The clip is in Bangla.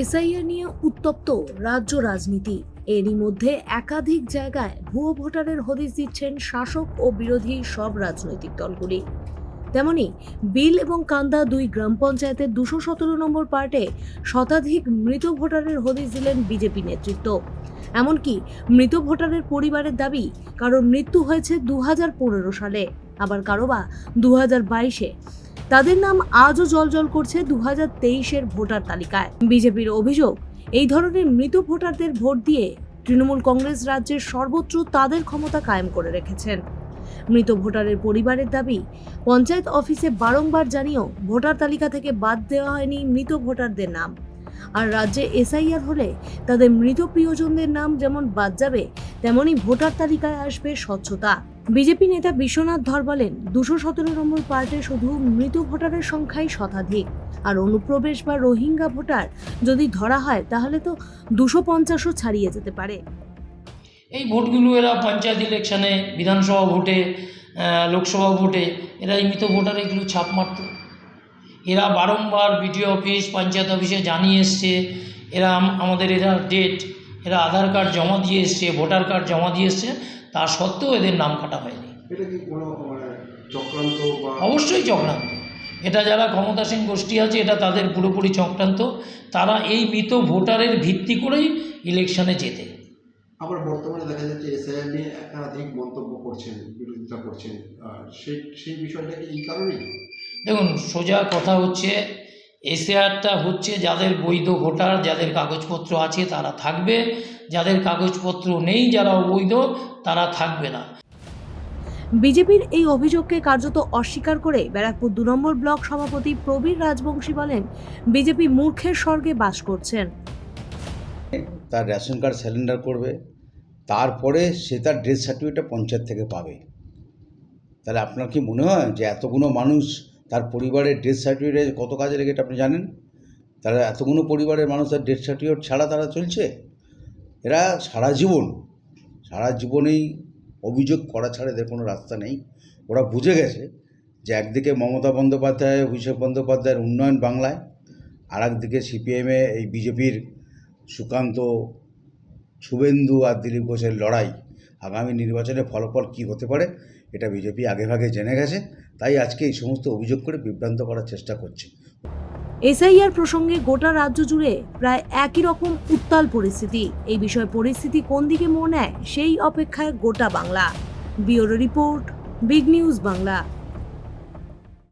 এসআইআর নিয়ে উত্তপ্ত রাজ্য রাজনীতি। এরই মধ্যে একাধিক জায়গায় ভুয়ো ভোটারের হদিস দিচ্ছেন শাসক ও বিরোধী সব রাজনৈতিক দলগুলি। তেমনি বিল এবং কান্দা দুই গ্রাম পঞ্চায়েতের দুশো সতেরো নম্বর পার্টে শতাধিক মৃত ভোটারের হদিস দিলেন বিজেপি নেতৃত্ব। এমনকি মৃত ভোটারের পরিবারের দাবি, কারোর মৃত্যু হয়েছে দু সালে, আবার কারও বা দু বাইশে। তাদের নাম আজও জলজল করছে দু হাজার তেইশের ভোটার তালিকায়। বিজেপির অভিযোগ, এই ধরনের মৃত ভোটারদের ভোট দিয়ে তৃণমূল কংগ্রেস রাজ্যের সর্বত্র তাদের ক্ষমতা কায়েম করে রেখেছেন। মৃত ভোটারের পরিবারের দাবি, পঞ্চায়েত অফিসে বারংবার জানিয়েও ভোটার তালিকা থেকে বাদ দেওয়া হয়নি মৃত ভোটারদের নাম। আর রাজ্যে এসআইআর হলে তাদের মৃত প্রিয়জনদের নাম যেমন বাদ যাবে, তেমনি ভোটার তালিকায় আসবে স্বচ্ছতা। বিজেপি নেতা বিশ্বনাথ ধর বলেন, দুশো সতেরো নম্বর পার্টে শুধু মৃত ভোটারের সংখ্যাই শতাধিক। আর অনুপ্রবেশ বা রোহিঙ্গা ভোটার যদি ধরা হয়, তাহলে তো দুশো পঞ্চাশও ছাড়িয়ে যেতে পারে। এই ভোটগুলো এরা পঞ্চায়েত ইলেকশানে, বিধানসভা ভোটে লোকসভা ভোটে, এরা এই মৃত ভোটার এগুলো ছাপ মারত। এরা বারংবার বিডিও অফিস, পঞ্চায়েত অফিসে জানিয়ে এসছে, এরা আমাদের এরা ডেট, এরা আধার কার্ড জমা দিয়ে এসছে, ভোটার কার্ড জমা দিয়ে এসছে। তা সত্ত্বেও এদের নাম কাটা হয়নি। মানে চক্রান্ত অবশ্যই চক্রান্ত। এটা যারা ক্ষমতাসীন গোষ্ঠী আছে এটা তাদের পুরোপুরি চক্রান্ত। তারা এই মৃত ভোটারের ভিত্তি করেই ইলেকশনে জেতে। আবার বর্তমানে দেখা যাচ্ছে এসআইআর নিয়ে একাধিক মন্তব্য করছেন বিরোধিতা করছেন। আর সেই সেই বিষয়টা কি এই কারণেই? দেখুন সোজা কথা হচ্ছে এসএআরটা হচ্ছে যাদের বৈধ ভোটার যাদের কাগজপত্র আছে তারা থাকবে। যাদের কাগজপত্র নেই যারা অবৈধ তারা থাকবে না। বিজেপির এই অভিযোগকে কার্যত অস্বীকার করে ব্যারাকপুর দু নম্বর ব্লক সভাপতি প্রবীর রাজবংশী বলেন বিজেপি মূর্খের স্বর্গে বাস করছেন। তার রেশন কার্ড স্যালেন্ডার করবে তারপরে সে তার ডেথ সার্টিফিকেটটা পঞ্চায়েত থেকে পাবে। তাহলে আপনার কি মনে হয় যে এতগুলো মানুষ তার পরিবারের ডেথ সার্টিফিকেট কত কাজে লেগে আপনি জানেন? তারা এতগুলো পরিবারের মানুষ তার ডেথ সার্টিফিকেট ছাড়া তারা চলছে? এরা সারা জীবন, সারা জীবনেই অভিযোগ করা ছাড়া এদের কোনো রাস্তা নেই। ওরা বুঝে গেছে যে একদিকে মমতা বন্দ্যোপাধ্যায়, অভিষেক বন্দ্যোপাধ্যায়ের উন্নয়ন বাংলায় আর একদিকে সিপিএমে এই বিজেপির সুকান্ত, শুভেন্দু আর দিলীপ ঘোষের লড়াই আগামী নির্বাচনে ফলাফল কী হতে পারে, এটা বিজেপি আগেভাগে জেনে গেছে। তাই আজকে এই সমস্ত অভিযোগ করে বিভ্রান্ত করার চেষ্টা করছে। এসআইআর প্রসঙ্গে গোটা রাজ্য জুড়ে প্রায় একই রকম উত্তাল পরিস্থিতি। এই বিষয়ে পরিস্থিতি কোন দিকে মোড় নেয়, সেই অপেক্ষায় গোটা Bangla. Bureau report, big news Bangla.